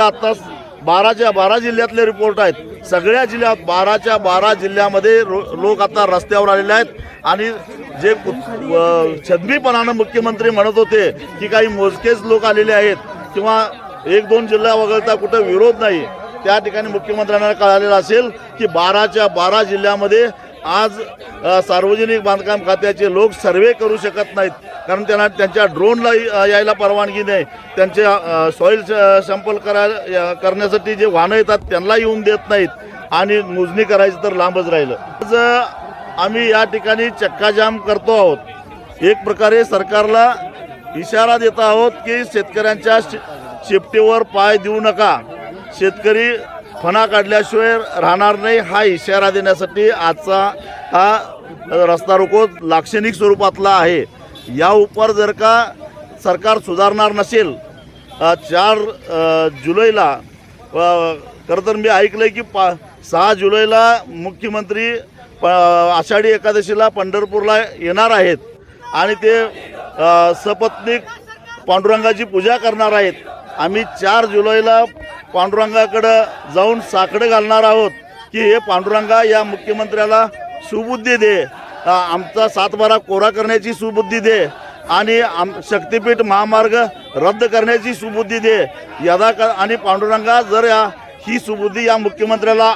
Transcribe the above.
आता बाराच्या बारा जिल्ह्यातले रिपोर्ट आहेत. सगळ्या जिल्ह्यात बाराच्या बारा जिल्ह्यामध्ये रो- लोक आता रस्त्यावर आलेले आहेत. आणि जे छदमीपणानं मुख्यमंत्री म्हणत होते की काही मोजकेच लोक आलेले आहेत किंवा एक दोन जिल्हा वगळता कुठं विरोध नाही त्या ठिकाणी मुख्यमंत्र्यांना कळालेलं असेल की बाराच्या बारा जिल्ह्यामध्ये आज सार्वजनिक बांधकाम खात्याचे लोक सर्वे करू शकत नाहीत. कारण त्यांना त्यांच्या ड्रोनला यायला परवानगी नाही. त्यांचे सॉईल सॅम्पल कराय करण्यासाठी जे वाहनं येतात त्यांना येऊन देत नाहीत आणि मोजणी करायची तर लांबच राहिलं. आज आम्ही या ठिकाणी चक्काजाम करतो आहोत. एक प्रकारे सरकारला इशारा देत आहोत की शेतकऱ्यांच्या शेपटीवर पाय देऊ नका. शेतकरी फणा काढल्याशिवाय राहणार नाही हा इशारा देण्यासाठी आजचा हा रस्ता रोको लाक्षणिक स्वरूपातला आहे. या उपर जर का सरकार सुधारणार नसेल चार जुलैला खरं तर मी ऐकलं की पा सहा जुलैला मुख्यमंत्री प आषाढी एकादशीला पंढरपूरला येणार आहेत आणि ते सपत्नीक पांडुरंगाची पूजा करणार आहेत. आम्ही चार जुलैला पांडुरंगाकडं जाऊन साकडं घालणार आहोत की हे पांडुरंगा या मुख्यमंत्र्याला सुबुद्धी दे. आमचा सातबारा कोरा करण्याची सुबुद्धी दे आणि आम शक्तिपीठ महामार्ग रद्द करण्याची सुबुद्धी दे. यदा आणि पांडुरंगा जर या ही सुबुद्धी या मुख्यमंत्र्याला